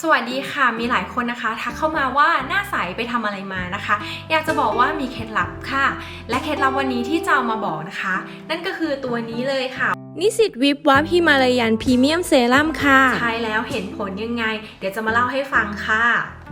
สวัสดีค่ะ มีหลายคนนะคะทักเข้ามาว่าหน้าใสไปทำอะไรมานะคะ อยากจะบอกว่ามีเคล็ดลับค่ะ และเคล็ดลับวันนี้ที่จะเอามาบอกนะคะ นั่นก็คือตัวนี้เลยค่ะ นิสิตวิบวับฮิมาลายันพรีเมียมเซรั่มค่ะ ใช้แล้วเห็นผลยังไง เดี๋ยวจะมาเล่าให้ฟังค่ะ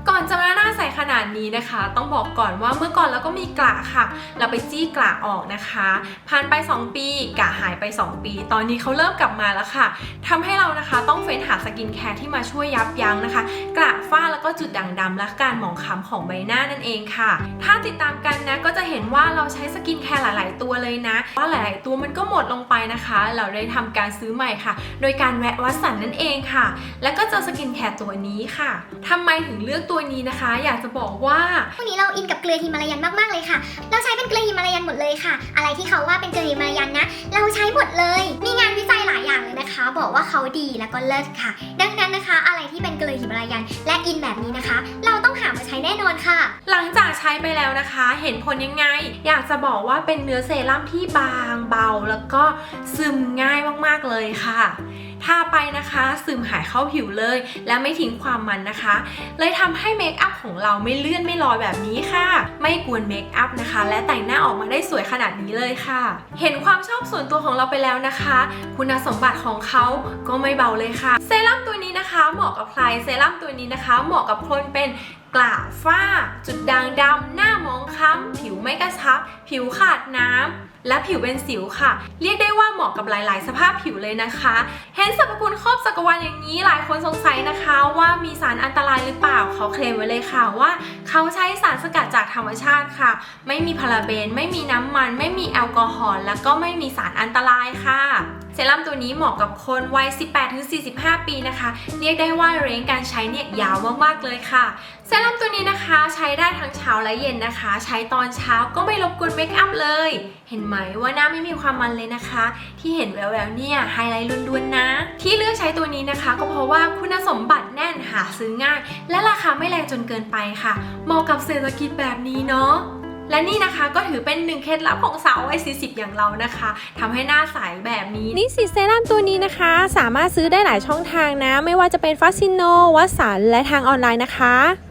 ก่อนจะมาหน้าใสขนาดนี้นะคะ ต้องบอกก่อนว่าเมื่อก่อนเราก็มีกระค่ะ เราไปจี้กระออกนะคะผ่านไป 2 ปีกระหายไป 2 ปี ตอนนี้เขาเริ่มกลับมาแล้วค่ะทำให้เรานะคะต้องเฟ้นหาสกินแคร์ที่มาช่วยยับยั้งนะคะ กระฝ้าแล้วก็จุดด่างดำและการหมองคล้ำของใบหน้านั่นเองค่ะ ถ้าติดตามกันนะก็จะเห็นว่าเราใช้สกินแคร์หลาย ๆ ตัวเลยนะว่าหลาย ๆ ตัวมันก็หมดลงไปนะคะ เราได้ทำการซื้อใหม่ค่ะ โดยการแวะวัสันนั่นเองค่ะ แล้วก็เจอสกินแคร์ตัวนี้ค่ะทำไมถึงเลือกตัวนี้นะคะ อยากจะบอกว่าพวกนี้เราอินกับเกลือฮิมาลายันมากๆเลยค่ะ เราใช้เป็นเกลือฮิมาลายันหมดเลยค่ะ อะไรที่เขาว่าเป็นเกลือฮิมาลายันนะ เราใช้หมดเลย มีงานวิจัยหลายอย่างเลยนะคะ บอกว่าเขาดีแล้วก็เลิศค่ะ ดังนั้นนะคะ อะไรที่เป็นเกลือฮิมาลายันและอินแบบนี้นะคะ เราต้อง ช้ไปแล้วนะคะ เห็นผลยังไง อยากจะบอกว่าเป็นเนื้อเซรั่มที่บางเบา แล้วก็ซึมง่ายมากๆเลยค่ะทาไปนะคะซึมหายเข้าผิวเลย และไม่ทิ้งความมันนะคะ เลยทำให้เมคอัพของเราไม่เลื่อนไม่ลอยแบบนี้ค่ะ ไม่กวนเมคอัพนะคะ และแต่งหน้าออกมาได้สวยขนาดนี้เลยค่ะ เห็นความชอบส่วนตัวของเราไปแล้วนะคะ คุณสมบัติของเขาก็ไม่เบาเลยค่ะ เซรั่มตัวนี้นะคะ เหมาะกับใครเซรั่มตัวนี้นะคะ เหมาะกับคนเป็น กระฝ้า จุดด่างดำหน้ามองคล้ำผิวไม่กระชับ ผิวขาดน้ำและผิวเป็นสิวค่ะ เรียกได้ว่าเหมาะกับหลาย ๆ สภาพผิวเลยนะคะ เห็นสรรพคุณครอบจักรวาลอย่างนี้หลายคนสงสัยนะคะว่ามีสารอันตรายหรือเปล่าเขาเคลมไว้เลยค่ะว่า เขาใช้สารสกัดจากธรรมชาติค่ะ ไม่มีพาราเบน ไม่มีน้ำมัน ไม่มีแอลกอฮอล์แล้วก็ไม่มีสารอันตรายค่ะ เซรั่มตัวนี้เหมาะกับคนวัย 18-45 ปีนะคะ เรียกได้ว่าเรนการใช้เนี่ยยาวมากๆเลยค่ะ เซรั่มตัวนี้นะคะใช้ได้ทั้งเช้าและเย็นนะคะ ใช้ตอนเช้าก็ไม่รบกวนเมคอัพเลย เห็นไหมว่าหน้าไม่มีความมันเลยนะคะ ที่เห็นแววๆเนี่ยไฮไลท์ล้วนๆนะ ที่เลือกใช้ตัวนี้นะคะ ก็เพราะว่าคุณสมบัติแน่นหาซื้อง่าย และราคาไม่แรงจนเกินไปค่ะ เหมาะกับเศรษฐกิจแบบนี้เนาะ และนี่นะคะก็ถือเป็นหนึ่งเคล็ดลับของสาววัย40 อย่างเรานะคะทำให้หน้าใสแบบนี้นิสิเซรั่มตัวนี้นะคะ สามารถซื้อได้หลายช่องทางนะ ไม่ว่าจะเป็นฟาซิโนวัสันและทางออนไลน์นะคะ